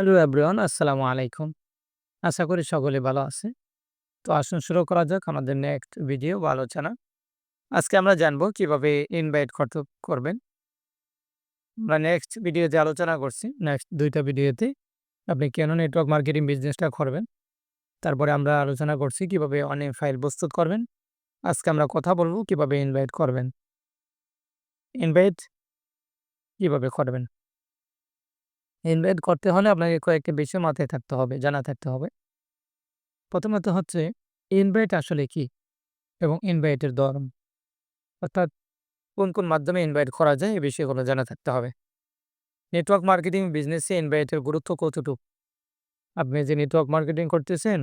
Hello everyone, আসসালামু আলাইকুম। আশা করি সকলে ভালো আছে। তো আসুন শুরু করা যাক আমাদের নেক্সট ভিডিও বা আলোচনা। আজকে আমরা জানব কীভাবে ইনভাইট করতে করবেন। আমরা নেক্সট ভিডিওতে আলোচনা করছি। নেক্সট দুইটা ভিডিওতে আপনি কেন নেটওয়ার্ক মার্কেটিং বিজনেসটা করবেন। তারপরে আমরা আলোচনা করছি কীভাবে অনেক ফাইল প্রস্তুত করবেন। আজকে আমরা কথা বলব কীভাবে ইনভাইট করবেন। ইনভাইট কীভাবে করবেন? ইনভাইট করতে হলে আপনাকে কয়েকটি বিষয় মাথায় থাকতে হবে, জানা থাকতে হবে। প্রথমত হচ্ছে ইনভাইট আসলে কি? এবং ইনভাইটের ধরন। অর্থাৎ কোন, কোন মাধ্যমে ইনভাইট করা যায় এই বিষয়গুলো জানা থাকতে হবে। নেটওয়ার্ক মার্কেটিং বিজনেসে ইনভাইটের গুরুত্ব কতটুকু? আপনি যে নেটওয়ার্ক মার্কেটিং করতেছেন,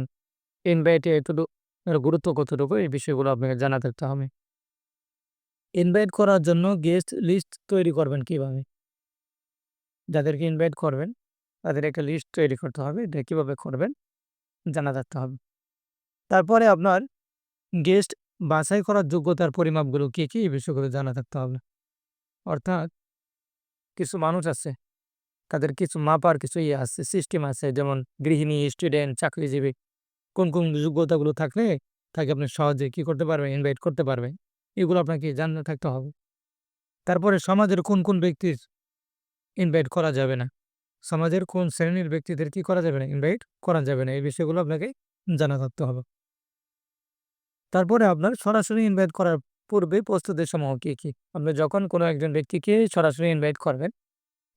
ইনভাইটে এতটুকু গুরুত্ব কতটুকু এই বিষয়গুলো আপনাকে জানা থাকতে হবে। ইনভাইট করার জন্য গেস্ট লিস্ট তৈরি করবেন কীভাবে? যাদেরকে ইনভাইট করবেন তাদের একটা লিস্ট তৈরি করতে হবে। এটা কীভাবে করবেন জানা থাকতে হবে। তারপরে আপনার গেস্ট বাছাই করার যোগ্যতার পরিমাপগুলো কী, কী? এই বিষয়গুলো জানা থাকতে হবে। অর্থাৎ কিছু মানুষ আছে, তাদের কিছু মাপার কিছু ইয়ে আছে, সিস্টেম আছে যেমন গৃহিণী, স্টুডেন্ট, চাকরিজীবী। কোন, কোন যোগ্যতাগুলো থাকলে তাকে আপনি সহজে কি করতে পারবেন? ইনভাইট করতে পারবেন। এগুলো আপনাকে জানা থাকতে হবে। তারপরে সমাজের কোন, কোন ব্যক্তির ইনভাইট করা যাবে না। সমাজের কোন শ্রেণির ব্যক্তিদের কি করা যাবে না? ইনভাইট করা যাবে না। এই বিষয়গুলো আপনাকে জানা থাকতে হবে। তারপরে আপনার সরাসরি ইনভাইট করার পূর্বে প্রস্তুতির সমূহ কী, কী? আপনি যখন কোনো একজন ব্যক্তিকে সরাসরি ইনভাইট করবেন,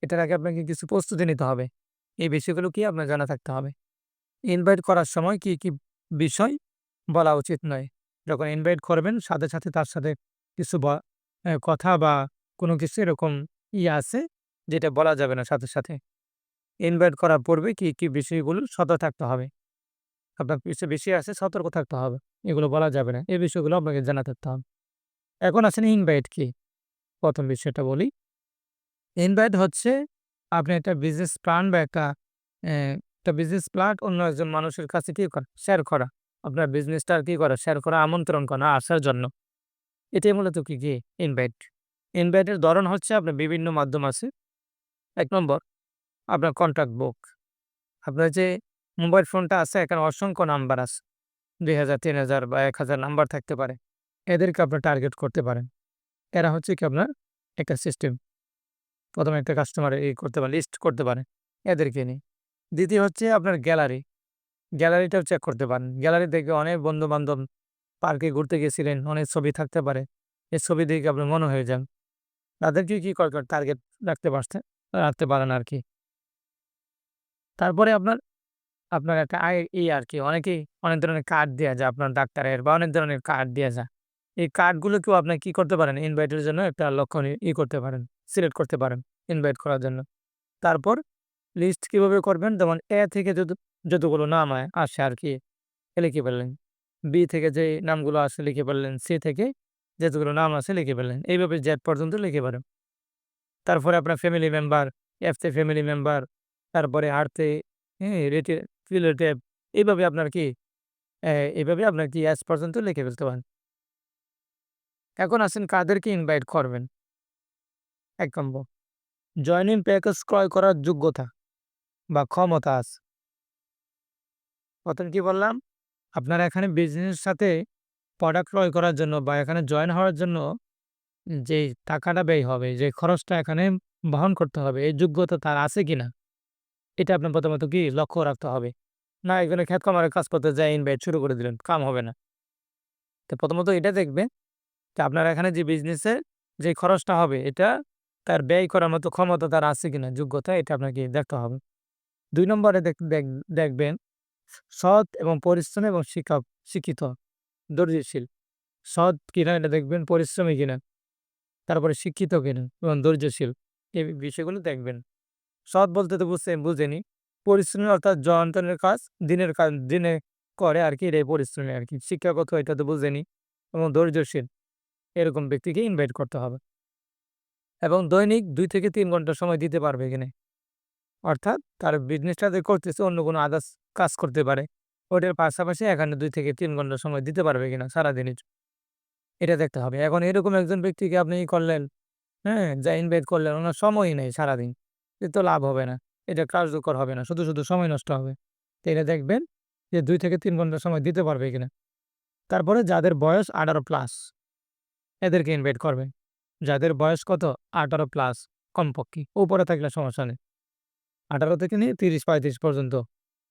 এটার আগে আপনাকে কিছু প্রস্তুতি নিতে হবে। এই বিষয়গুলো কি আপনার জানা থাকতে হবে। ইনভাইট করার সময় কি কি বিষয় বলা উচিত নয়? যখন ইনভাইট করবেন সাথে, সাথে তার সাথে কিছু কথা বা কোনো কিছু এরকম ইয়ে আছে যেটা বলা যাবে না সাথে, সাথে। ইনভাইট করার পূর্বে কী, কী বিষয়গুলো সতর্ক থাকতে হবে। আপনার কিছু বিষয় আছে সতর্ক থাকতে হবে। এগুলো বলা যাবে না। এই বিষয়গুলো আপনাকে জানা থাকতে হবে। এখন আসেন ইনভাইট কি? প্রথম বিষয়টা বলি। ইনভাইট হচ্ছে আপনি একটা বিজনেস প্ল্যান বা একটা একটা বিজনেস প্ল্যান অন্য একজন মানুষের কাছে কি করা? শেয়ার করা। আপনার বিজনেসটার কি করা? শেয়ার করা, আমন্ত্রণ করা আসার জন্য। এটাই মূলত কি, কি? ইনভাইট। ইনভাইটের ধরন হচ্ছে আপনার বিভিন্ন মাধ্যম আছে। ১ নম্বর আপনার কন্ট্যাক্ট বুক। আপনার যে মোবাইল ফোনটা আছে এখানে অসংখ্য নাম্বার আছে। ২০০০, ৩০০০ বা ১০০০ নাম্বার থাকতে পারে। এদেরকে আপনি টার্গেট করতে পারেন। এরা হচ্ছে কি আপনার একটা সিস্টেম। ১ম একটা কাস্টমার ই করতে পারেন, লিস্ট করতে পারেন। এদেরকে নিয়ে। দ্বিতীয় হচ্ছে আপনার গ্যালারি। গ্যালারিটাও চেক করতে পারেন। গ্যালারি থেকে অনেক বন্ধু-বান্ধব পার্কে ঘুরতে গেছিলেন, অনেক ছবি থাকতে পারে। এই ছবি দেখে আপনার মনে হয়ে যান। তাদেরকে কি করবেন? টার্গেট রাখতে পারছেন রাখতে পারেন আর কি তারপরে আপনার, আপনার একটা ই আরকি অনেকেই অনেক ধরনের কার্ড দেওয়া যায় আপনার ডাক্তারের বা অনেক ধরনের কার্ড দেওয়া যায়। এই কার্ডগুলোকেও আপনি কি করতে পারেন? ইনভাইটের জন্য একটা লক্ষণ ই করতে পারেন, সিলেক্ট করতে পারেন ইনভাইট করার জন্য। তারপর লিস্ট কীভাবে করবেন? যেমন এ থেকে যত যতগুলো নাম আসে আর কি লিখে ফেললেন। বি থেকে যে নামগুলো আসে লিখে ফেললেন। সি থেকে যতগুলো নাম আছে লিখে ফেললেন। এইভাবে জেড পর্যন্ত লিখে পারেন। তারপরে আপনার ফ্যামিলি মেম্বার, এফ তে ফ্যামিলি মেম্বার, তারপরে আর তে হ্যাঁ, রেটে রিলেটিভ এইভাবে আপনার কি এভাবে আপনার কি এস পর্যন্ত লিখে ফেলতে পারেন। এখন আসেন কাদেরকে ইনভাইট করবেন? ১ নম্বর জয়েনিং প্যাকেজ ক্রয় করার যোগ্যতা বা ক্ষমতা আছে। ১ম কি বললাম? আপনার এখানে বিজনেসের সাথে প্রোডাক্ট ক্রয় করার জন্য বা এখানে জয়েন হওয়ার জন্য যেই টাকাটা ব্যয় হবে, যে খরচটা এখানে বহন করতে হবে, এই যোগ্যতা তার আছে কিনা? এটা আপনার প্রথমত কি লক্ষ্য রাখতে হবে। না এখানে ক্ষেত খামারের কাজ করতে যাই ইনভাইট শুরু করে দিলেন, কাম হবে না। তো প্রথমত এটা দেখবেন যে আপনার এখানে যে বিজনেসের যে খরচটা হবে এটা তার ব্যয় করার মতো ক্ষমতা তার আছে কিনা, যোগ্যতা এটা আপনাকে দেখতে হবে। ২ নম্বরে দেখ দেখ দেখবেন সৎ এবং পরিশ্রমী এবং শিক্ষা শিক্ষিত, ধৈর্যশীল। সৎ কিনা এটা দেখবেন, পরিশ্রমী কিনা। তারপরে শিক্ষিত কিনা এবং ধৈর্যশীল। এই বিষয়গুলো দেখবেন। সৎ বলতে তো বুঝছেন, বুঝেনি। পরিশ্রমী অর্থাৎ যন্ত্রণের কাজ দিনের কাজ, দিনে করে আরকি, এটাই পরিশ্রমী আরকি। শিক্ষাগত এটা তো বুঝেনি এবং ধৈর্যশীল। এরকম ব্যক্তিকে ইনভাইট করতে হবে। এবং দৈনিক দুই থেকে তিন ঘণ্টা সময় দিতে পারবে কিনা। অর্থাৎ তার বিজনেসটা যে করতেছে, অন্য কোনো আদার্স কাজ করতে পারে। ওটার পাশাপাশি এখানে দুই থেকে তিন ঘণ্টা সময় দিতে পারবে কিনা সারাদিনের। এটা দেখতে হবে। এখন এরকম একজন ব্যক্তিকে আপনি ই করলেন, হ্যাঁ? যা ইনভাইট করলেন, ওনার সময়ই নেই সারাদিন। এতে তো লাভ হবে না। এটা কার্যকর হবে না। শুধু শুধু সময় নষ্ট হবে। তো এটা দেখবেন যে দুই থেকে তিন ঘণ্টা সময় দিতে পারবে কিনা। তারপরে যাদের বয়স আঠারো প্লাস এদেরকে ইনভাইট করবেন যাদের বয়স কত? আঠারো প্লাস কমপক্ষে। উপরে থাকলে সমস্যা নেই। আঠারো থেকে নিয়ে তিরিশ পঁয়ত্রিশ পর্যন্ত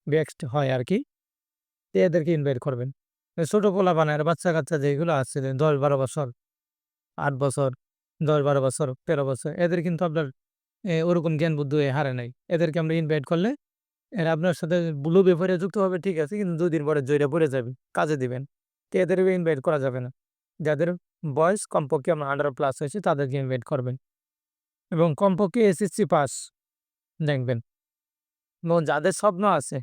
বেক্সড হয় আর কি। এদেরকে ইনভাইট করবেন। ছোট পোলা বানায় বাচ্চা কাচ্চা যেগুলো আছে দশ বারো বছর, আট বছর দশ বারো বছর, তেরো বছর, এদের কিন্তু আপনার ওরকম জ্ঞান বুদ্ধি হারে নাই। এদেরকে আমরা ইনভাইট করলে এরা আপনার সাথে ব্লু ব্যাপারে যুক্ত হবে, ঠিক আছে, কিন্তু দুদিন পরে জয়টা পড়ে যাবে, কাজে দিবেন। তো এদেরকে ইনভাইট করা যাবে না। যাদের বয়স কমপক্ষে আমরা আঠারো প্লাস হয়েছে, তাদেরকে ইনভাইট করবেন। এবং কমপক্ষে এসএসসি পাস দেখবেন। এবং যাদের স্বপ্ন আছে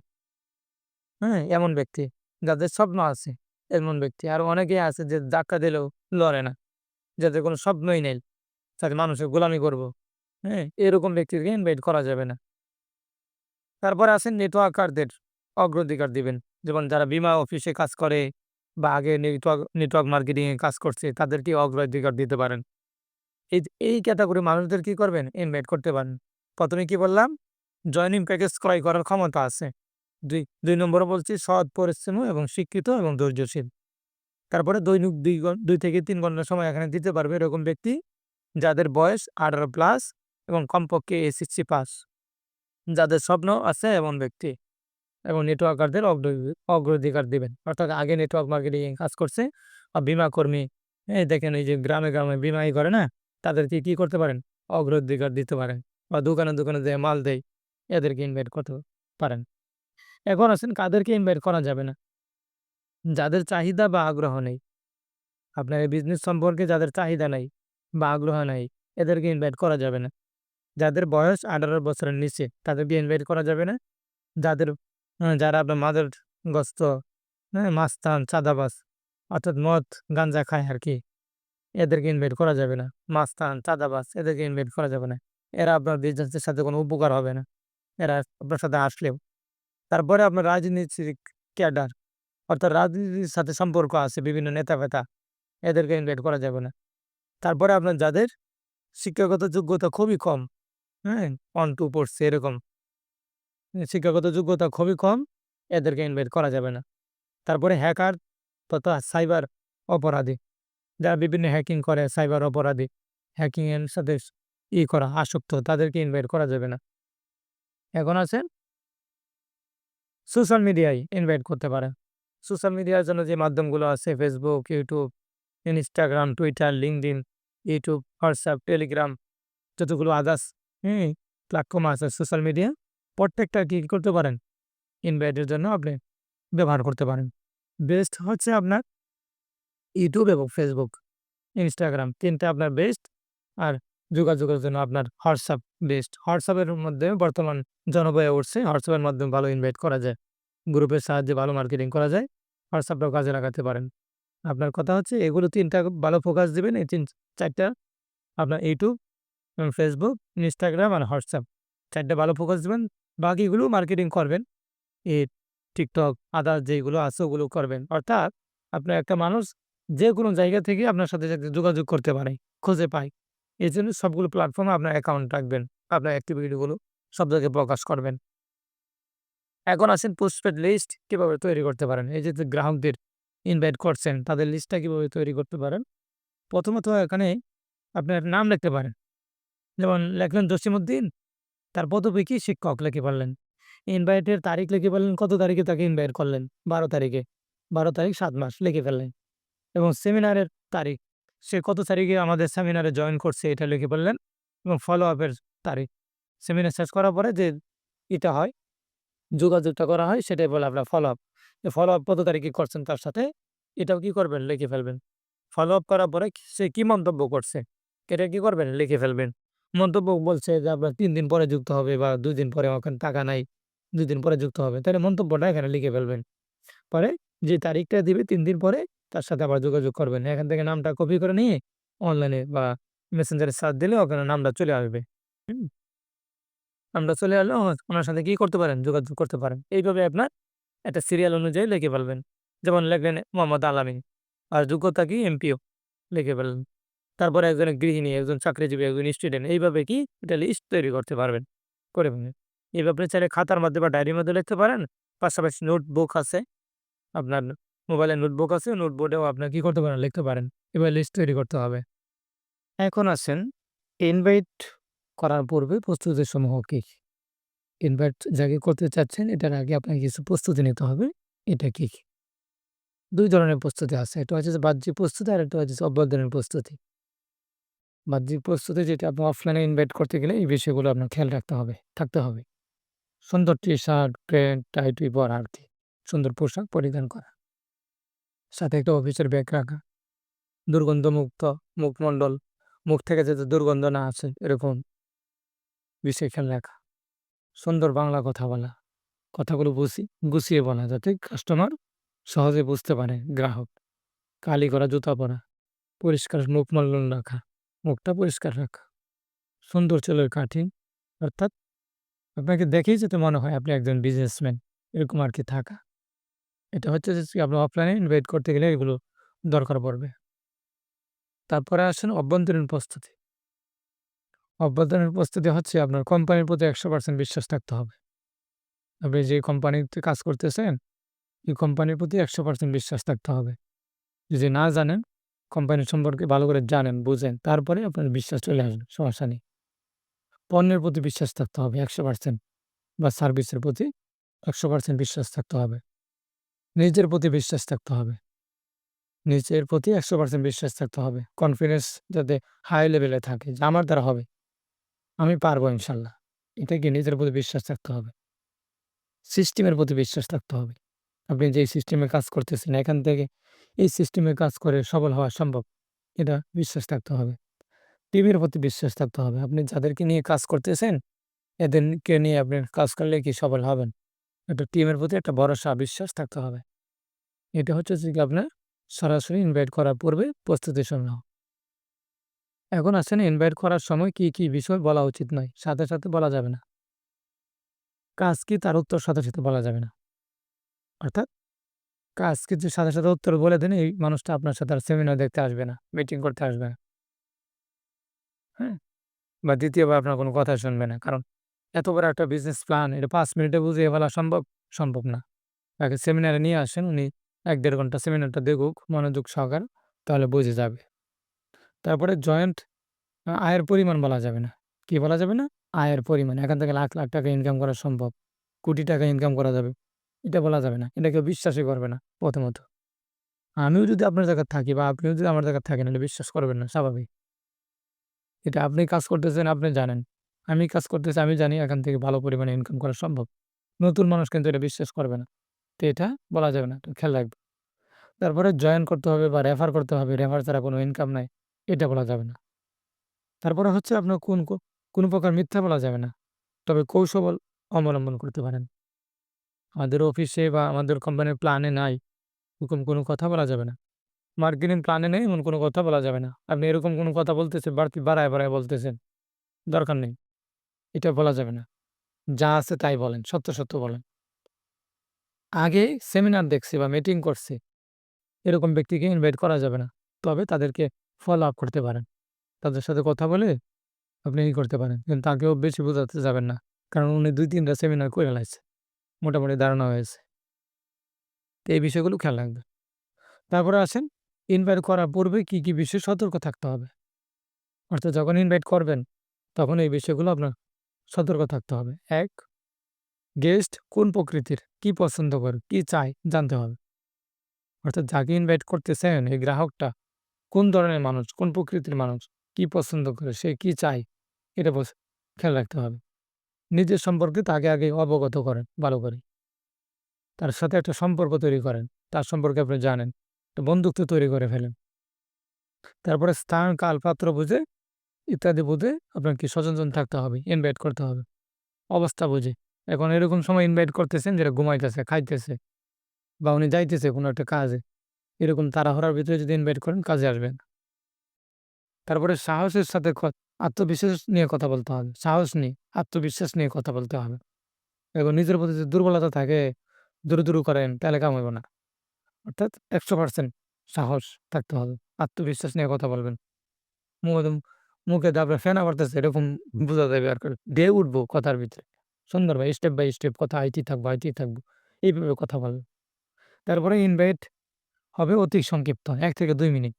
হ্যাঁ এমন ব্যক্তি, যাদের স্বপ্ন আছে এমন ব্যক্তি। আর অনেকেই আছে যে ধাক্কা দিলেও লড়ে না। যাদের কোনো স্বপ্নই নেই। তাকে মানুষের গোলামি করব। হ্যাঁ এরকম ব্যক্তিকে ইনভাইট করা যাবে না। তারপরে আছেন নেটওয়ার্কারদের অগ্রাধিকার দিবেন। যেমন যারা বিমা অফিসে কাজ করে বা আগে নেটওয়ার্ক নেটওয়ার্ক মার্কেটিংয়ে কাজ করছে, তাদেরকে অগ্রাধিকার দিতে পারেন। এই এই ক্যাটাগরি মানুষদের কি করবেন? ইনভাইট করতে পারেন। প্রথমে কি বললাম? জয়নিং প্যাকেজ ক্রয় করার ক্ষমতা আছে। দুই দুই নম্বরে বলছি সৎ, পরিশ্রম এবং শিক্ষিত এবং ধৈর্যশীল। তারপরে দৈনিক দুই দুই থেকে তিন ঘণ্টা সময় এখানে দিতে পারবে এরকম ব্যক্তি যাদের বয়স আঠারো প্লাস এবং কমপক্ষে এসএসসি পাস যাদের স্বপ্ন আছে এমন ব্যক্তি এবং নেটওয়ার্কারদের অগ্র- অগ্রাধিকার দিবেন। অর্থাৎ আগে নেটওয়ার্ক মার্কেটিং কাজ করছে বা বিমা কর্মী, এই দেখেন এই যে গ্রামে গ্রামে বিমাই করে না, তাদেরকে কি করতে পারেন? অগ্রাধিকার দিতে পারেন বা দোকানে দোকানে যে মাল দেয়, এদেরকে ইনভাইট করতে পারেন। এখন আছেন, কাদেরকে ইনভাইট করা যাবে না। যাদের চাহিদা বা আগ্রহ নেই। আপনার এই বিজনেস সম্পর্কে যাদের চাহিদা নাই বা আগ্রহ নাই, এদেরকে ইনভাইট করা যাবে না। যাদের বয়স আঠারো বছরের নিচে, তাদেরকে ইনভাইট করা যাবে না। যাদের যারা আপনার মাদক গ্রস্ত হ্যাঁ মাস্তান চাঁদাবাস অর্থাৎ মদ, গাঞ্জা খায় আর কি, এদেরকে ইনভাইট করা যাবে না। মাস্তান চাঁদাবাস এদেরকে ইনভাইট করা যাবে না। এরা আপনার বিজনেসের সাথে কোনো উপকার হবে না। এরা আপনার সাথে আসলেও তারপরে আপনার রাজনীতির ক্যাডার অর্থাৎ রাজনীতির সাথে সম্পর্ক আছে বিভিন্ন নেতা ফেতা এদেরকে ইনভাইট করা যাবে না। তারপরে আপনার যাদের শিক্ষাগত যোগ্যতা খুবই কম হ্যাঁ? ওয়ান টু পড়ছে এরকম। শিক্ষাগত যোগ্যতা খুবই কম, এদেরকে ইনভাইট করা যাবে না। তারপরে হ্যাকার তথা সাইবার অপরাধী। যারা বিভিন্ন হ্যাকিং করে সাইবার অপরাধী। হ্যাকিংয়ের সাথে ই করা, আসক্ত, তাদেরকে ইনভাইট করা যাবে না। এখন আছেন সোশ্যাল মিডিয়ায় ইনভাইট করতে পারেন সোশ্যাল মিডিয়ার জন্য যে মাধ্যমগুলো আছে Facebook YouTube Instagram Twitter LinkedIn YouTube WhatsApp Telegram যতগুলো আদার্স হুম প্ল্যাটফর্ম আছে সোশ্যাল মিডিয়া, প্রত্যেকটা কী করতে পারেন? ইনভাইটের জন্য আপনি ব্যবহার করতে পারেন। বেস্ট হচ্ছে আপনার ইউটিউব এবং ফেসবুক ইনস্টাগ্রাম তিনটা আপনার বেস্ট আর যোগাযোগের জন্য আপনার হোয়াটসঅ্যাপ বেস্ট। হোয়াটসঅ্যাপের মধ্যে বর্তমান জনবয়ে উঠছে, হোয়াটসঅ্যাপের মাধ্যমে ভালো ইনভাইট করা যায়। গ্রুপের সাহায্যে ভালো মার্কেটিং করা যায়, হোয়াটসঅ্যাপটাও কাজে লাগাতে পারেন। আপনার কথা হচ্ছে, এগুলো তিনটা ভালো ফোকাস দিবেন, এই তিন, চারটা আপনার ইউটিউব ফেসবুক ইনস্টাগ্রাম আর হোয়াটসঅ্যাপ। চারটা ভালো ফোকাস দিবেন, বাকিগুলো মার্কেটিং করবেন। এই টিকটক আদার যেগুলো আছে ওগুলো করবেন। অর্থাৎ আপনার একটা মানুষ যে কোনো জায়গা থেকে আপনার সাথে সাথে যোগাযোগ করতে পারে, খুঁজে পায়। এই জন্য সবগুলো প্ল্যাটফর্মে আপনার অ্যাকাউন্ট রাখবেন, আপনার অ্যাক্টিভিটিগুলো সব জায়গায় প্রকাশ করবেন। এখন আসেন পোস্টপেড লিস্ট কীভাবে তৈরি করতে পারেন? এই যে গ্রাহকদের ইনভাইট করছেন, তাদের লিস্টটা কীভাবে তৈরি করতে পারেন? প্রথমত এখানে আপনার নাম লিখতে পারেন। যেমন লেখলেন জসিমুদ্দিন তার পদবী কি? শিক্ষক লিখে পারলেন ইনভাইটের তারিখ লিখে পারলেন কত তারিখে তাকে ইনভাইট করলেন? বারো তারিখে। বারো তারিখ, সাত মাস লিখে ফেললেন। এবং সেমিনারের তারিখ সে কত তারিখে আমাদের সেমিনারে জয়েন করছে এটা লিখে ফেললেন এবং ফলো আপের তারিখ। সেমিনার শেষ করার পরে যে এটা হয়, যোগাযোগটা করা হয়, সেটাই বলে আপনার ফলো আপ ফলো আপ কত তারিখে করছেন তার সাথে এটাও কি করবেন? লিখে ফেলবেন। ফলো আপ করার পরে সে কি মন্তব্য করছে? এটা কি করবেন? লিখে ফেলবেন। মন্তব্য বলছে যে আপনার তিন দিন পরে যুক্ত হবে বা দুই দিন পরে ওখানে টাকা নাই, দুই দিন পরে যুক্ত হবে। তাহলে মন্তব্যটা এখানে লিখে ফেলবেন। পরে যে তারিখটা দিবে তিন দিন পরে তার সাথে আবার যোগাযোগ করবেন। এখান থেকে নামটা কপি করে নিয়ে অনলাইনে বা মেসেঞ্জারে সার্চ দিলে ওখানে নামটা চলে আসবে। নামটা চলে আসলে ওনার সাথে কি করতে পারেন? যোগাযোগ করতে পারেন। এইভাবে আপনার একটা সিরিয়াল অনুযায়ী লিখে ফেলবেন। যেমন লিখলেন মোহাম্মদ আলামিন। আর যোগ্যতা কি? এমপিও লিখে ফেললেন। তারপরে একজন গৃহিণী, একজন চাকরিজীবী, একজন স্টুডেন্ট এইভাবে কি? এটা লিস্ট তৈরি করতে পারবেন। করে ফেলবেন এভাবে আপনি চাইলে খাতার মধ্যে বা ডায়েরির মধ্যে লিখতে পারেন। পাশাপাশি নোটবুক আছে। আপনার মোবাইলে নোটবুক আছে, নোটবোর্ডেও আপনার কি করতে পারেন? লিখতে পারেন। এবার লিস্ট তৈরি করতে হবে। এখন আসেন ইনভাইট করার পূর্বে প্রস্তুতিসমূহ কী? ইনভাইট যাকে করতে চাচ্ছেন এটার আগে আপনাকে কিছু প্রস্তুতি নিতে হবে। এটা কী, দুই ধরনের প্রস্তুতি আছে। একটা হচ্ছে বাহ্যিক প্রস্তুতি আর একটা হচ্ছে অভ্যন্তরীণ প্রস্তুতি। বাহ্যিক প্রস্তুতি যেটা আপনি অফলাইনে ইনভাইট করতে গেলে এই বিষয়গুলো আপনার খেয়াল রাখতে হবে, থাকতে হবে। সুন্দর টি-শার্ট, প্যান্ট, টাই-টুই পরা আরকি। সুন্দর পোশাক পরিধান করা। সাথে একটা অফিসের ব্যাগ রাখা। দুর্গন্ধমুক্ত মুখমণ্ডল, মুখ থেকে যাতে দুর্গন্ধ না আসে এরকম বিষয় খেয়াল রাখা। সুন্দর বাংলা কথা বলা। কথাগুলো বুঝি গুছিয়ে বলা যাতে কাস্টমার সহজে বুঝতে পারে গ্রাহক। কালি করা জুতা পরা, পরিষ্কার মুখমণ্ডল রাখা, মুখটা পরিষ্কার রাখা। সুন্দর চুলের কাটিং অর্থাৎ আপনাকে দেখেই যাতে মনে হয় আপনি একজন বিজনেসম্যান এরকম আর কি থাকা। এটা হচ্ছে যে আপনি অফলাইনে ইনভাইট করতে গেলে এগুলো দরকার পড়বে। তারপরে আসেন অভ্যন্তরীণ প্রস্তুতি। অভ্যন্তরীণ প্রস্তুতি হচ্ছে আপনার কোম্পানির প্রতি ১০০% বিশ্বাস থাকতে হবে। আপনি যে কোম্পানিতে কাজ করতেছেন, এই কোম্পানির প্রতি ১০০% বিশ্বাস থাকতে হবে। যদি না জানেন, কোম্পানি সম্পর্কে ভালো করে জানেন, বুঝেন, তারপরে আপনার বিশ্বাস চলে আসবে, সমস্যা নেই। পণ্যের প্রতি বিশ্বাস থাকতে হবে ১০০% বা সার্ভিসের প্রতি ১০০% বিশ্বাস থাকতে হবে। নিজের প্রতি বিশ্বাস থাকতে হবে। নিজের প্রতি ১০০% বিশ্বাস থাকতে হবে। কনফিডেন্স যাতে হাই লেভেলে থাকে যে আমার দ্বারা হবে। আমি পারব ইনশাল্লাহ। এটা কি নিজের প্রতি বিশ্বাস থাকতে হবে। সিস্টেমের প্রতি বিশ্বাস থাকতে হবে। আপনি যেই সিস্টেমে কাজ করতেছেন এখান থেকে এই সিস্টেমে কাজ করে সফল হওয়া সম্ভব। এটা বিশ্বাস থাকতে হবে। টিমের প্রতি বিশ্বাস থাকতে হবে। আপনি যাদেরকে নিয়ে কাজ করতেছেন, এদেরকে নিয়ে আপনি কাজ করলে কি সফল হবেন। একটা টিমের প্রতি একটা ভরসা, বিশ্বাস থাকতে হবে। এটা হচ্ছে যে আপনার সরাসরি ইনভাইট করার পূর্বে প্রস্তুতি সমূহ। এখন আসেন ইনভাইট করার সময় কি, কি বিষয় বলা উচিত নয়? সাথে, সাথে বলা যাবে না। কাজ কি তার উত্তর সাথে, সাথে বলা যাবে না। অর্থাৎ কাজ কিছু সাথে, সাথে উত্তর বলে দেন এই মানুষটা আপনার সাথে আর সেমিনার দেখতে আসবে না, মিটিং করতে আসবে না। হ্যাঁ? বা দ্বিতীয়বার আপনার কোনো কথা শুনবে না। কারণ এত বড় একটা বিজনেস প্ল্যান এটা পাঁচ মিনিটে বুঝিয়ে ফেলা সম্ভব? সম্ভব না। তাকে সেমিনারে নিয়ে আসেন উনি এক দেড় ঘণ্টা সেমিনারটা দেখুক মনোযোগ সহকার তাহলে বুঝে যাবে। তারপরে জয়েন্ট আয়ের পরিমাণ বলা যাবে না। কি বলা যাবে না? আয়ের পরিমাণ। এখান থেকে লাখ, লাখ টাকা ইনকাম করা সম্ভব। কোটি টাকা ইনকাম করা যাবে। এটা বলা যাবে না। এটা কেউ বিশ্বাসই করবে না প্রথমত। আমিও যদি আপনার জায়গায় থাকি বা আপনিও যদি আমার জায়গায় থাকেন এটা বিশ্বাস করবেন না স্বাভাবিক। এটা আপনি কাজ করতেছেন আপনি জানেন। আমি কাজ করতেছি আমি জানি এখান থেকে ভালো পরিমাণে ইনকাম করা সম্ভব। নতুন মানুষ কিন্তু এটা বিশ্বাস করবে না। তো এটা বলা যাবে না। খেয়াল রাখবে তারপরে জয়েন করতে হবে বা রেফার করতে হবে। রেফার ছাড়া কোনো ইনকাম নাই। এটা বলা যাবে না। তারপরে হচ্ছে আপনার কোন কোন প্রকার মিথ্যা বলা যাবে না। তবে কৌশল অবলম্বন করতে পারেন। আমাদের অফিসে বা আমাদের কোম্পানির প্ল্যানে নাই, এরকম কোনো কথা বলা যাবে না। মার্কেটিং প্ল্যানে নেই এমন কোনো কথা বলা যাবে না। আপনি এরকম কোনো কথা বলতেছেন বাড়তি বাড়ায়, বাড়ায় বলতেছেন। দরকার নেই। এটা বলা যাবে না। যা আছে তাই বলেন। সত্য, সত্য বলেন। আগে সেমিনার দেখছি বা মিটিং করছি। এরকম ব্যক্তিকে ইনভাইট করা যাবে না। তবে তাদেরকে ফলো আপ করতে পারেন। তাদের সাথে কথা বলে আপনি ই করতে পারেন। কিন্তু তাকেও বেশি বোঝাতে যাবেন না। কারণ উনি দুই তিনটা সেমিনার করে লাইছে। মোটামুটি ধারণা হয়েছে। তো এই বিষয়গুলো খেয়াল রাখবে তারপরে আসেন ইনভাইট করার পূর্বে কি, কি বিষয়ে সতর্ক থাকতে হবে? অর্থাৎ যখন ইনভাইট করবেন তখন এই বিষয়গুলো আপনার সতর্ক থাকতে হবে। এক গেস্ট কোন প্রকৃতির? কি পছন্দ করে? কি চায়? জানতে হবে। অর্থাৎ যাকে ইনভাইট করতেছেন এই গ্রাহকটা কোন ধরনের মানুষ? কোন প্রকৃতির মানুষ? কি পছন্দ করে? সে কি চায়? এটা খেয়াল রাখতে হবে। নিজের সম্পর্কে তাকে আগে অবগত করেন ভালো করে। তার সাথে একটা সম্পর্ক তৈরি করেন। তার সম্পর্কে আপনি জানেন। একটা বন্ধুত্ব তৈরি করে ফেলেন। তারপরে স্থান, কাল, পাত্র বুঝে ইত্যাদি বুঝে আপনার কি সচেতন থাকতে হবে। ইনভাইট করতে হবে। অবস্থা বুঝে। এখন এরকম সময় ইনভাইট করতেছেন যেটা ঘুমাইতেছে, খাইতেছে বা উনি যাইতেছে কোনো একটা কাজে। এরকম তাড়াহুড়ার ভিতরে যদি ইনভাইট করেন কাজে আসবে না। তারপরে সাহসের সাথে আত্মবিশ্বাস নিয়ে কথা বলতে হবে। সাহস নিয়ে, আত্মবিশ্বাস নিয়ে কথা বলতে হবে। এবং নিজের প্রতি যদি দুর্বলতা থাকে, দুরু, দুরু করেন তাহলে কাম হইব না। অর্থাৎ ১০০% সাহস থাকতে হবে। আত্মবিশ্বাস নিয়ে কথা বলবেন। মুখ দিয়ে আপনার ফেনা পড়তেছে এরকম বোঝা যাবে আর ঢেউ উঠবো কথার ভিতরে। সুন্দরভাবে স্টেপ বাই স্টেপ কথা হইতেই থাকব, হইতেই থাকব। এইভাবে কথা বলবেন। তারপরে ইনভাইট হবে অতি সংক্ষিপ্ত এক থেকে দুই মিনিট।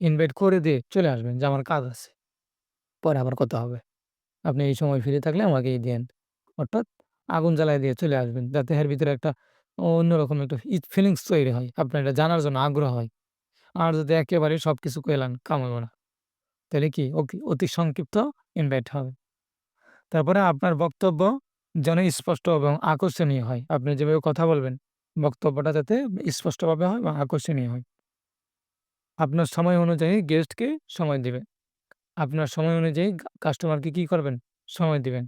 ইনভাইট করে দিয়ে চলে আসবেন যে আমার কাজ আছে। পরে আবার কথা হবে। আপনি এই সময় ফিরে থাকলে আমাকেই দিয়েন। অর্থাৎ আগুন জ্বালায় দিয়ে চলে আসবেন। যাতে এর ভিতরে একটা অন্যরকম একটা ফিলিংস তৈরি হয়। আপনার এটা জানার জন্য আগ্রহ হয়। আর যদি একেবারে সব কিছু কাম হইব না। তাইলে কি অতি সংক্ষিপ্ত ইনভাইট হবে। তারপরে আপনার বক্তব্য যেন স্পষ্ট এবং আকর্ষণীয় হয়। আপনি যেভাবে কথা বলবেন, বক্তব্যটা যাতে স্পষ্টভাবে হয় এবং আকর্ষণীয় হয়। আপনার সময় অনুযায়ী গেস্টকে সময় দিবেন। আপনার সময় অনুযায়ী কাস্টমারকে কি করবেন? সময় দিবেন।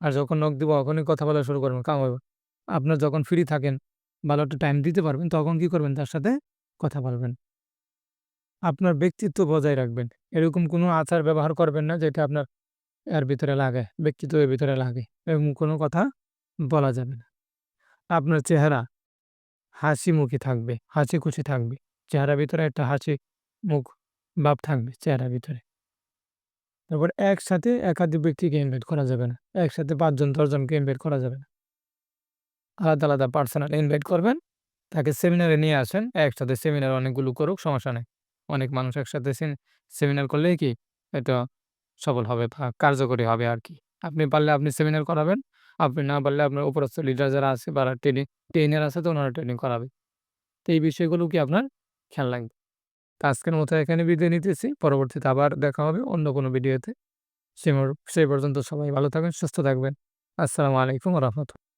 আর যখন নক দিব তখনই কথা বলা শুরু করবেন, কাম হইব। আপনার যখন ফ্রি থাকেন, ভালো একটা টাইম দিতে পারবেন, তখন কি করবেন? তার সাথে কথা বলবেন। আপনার ব্যক্তিত্ব বজায় রাখবেন। এরকম কোনো আচার ব্যবহার করবেন না যেটা আপনার এর ভিতরে লাগে, ব্যক্তিত্বের ভিতরে লাগে। এরকম কোনো কথা বলা যাবে না। আপনার চেহারা হাসিমুখী থাকবে, হাসিখুশি থাকবে। চেহারার ভিতরে একটা হাসি মুখ ভাব থাকবে চেহারার ভিতরে। তারপর একসাথে একাধিক ব্যক্তিকে ইনভাইট করা যাবে না। একসাথে পাঁচজন দশজনকে ইনভাইট করা যাবে না। আলাদা, আলাদা পার্সোনাল ইনভাইট করবেন। তাকে সেমিনারে নিয়ে আসেন। একসাথে সেমিনার অনেকগুলো করুক সমস্যা নাই। অনেক মানুষ একসাথে সেমিনার করলেই কি এটা সফল হবে বা কার্যকরী হবে আরকি। আপনি পারলে আপনি সেমিনার করাবেন। আপনি না পারলে আপনার উপরস্থ লিডার যারা আছে বা ট্রেনি ট্রেনার আছে তো ওনারা ট্রেনিং করাবে। তো এই বিষয়গুলো কি আপনার খেয়াল রাখবেন। তো আজকের মতো এখানে বিদায় নিতেছি। পরবর্তীতে আবার দেখা হবে অন্য কোনো ভিডিওতে। সে সেই পর্যন্ত সবাই ভালো থাকবেন, সুস্থ থাকবেন। আসসালামু আলাইকুম রাহমাতুল্লাহ।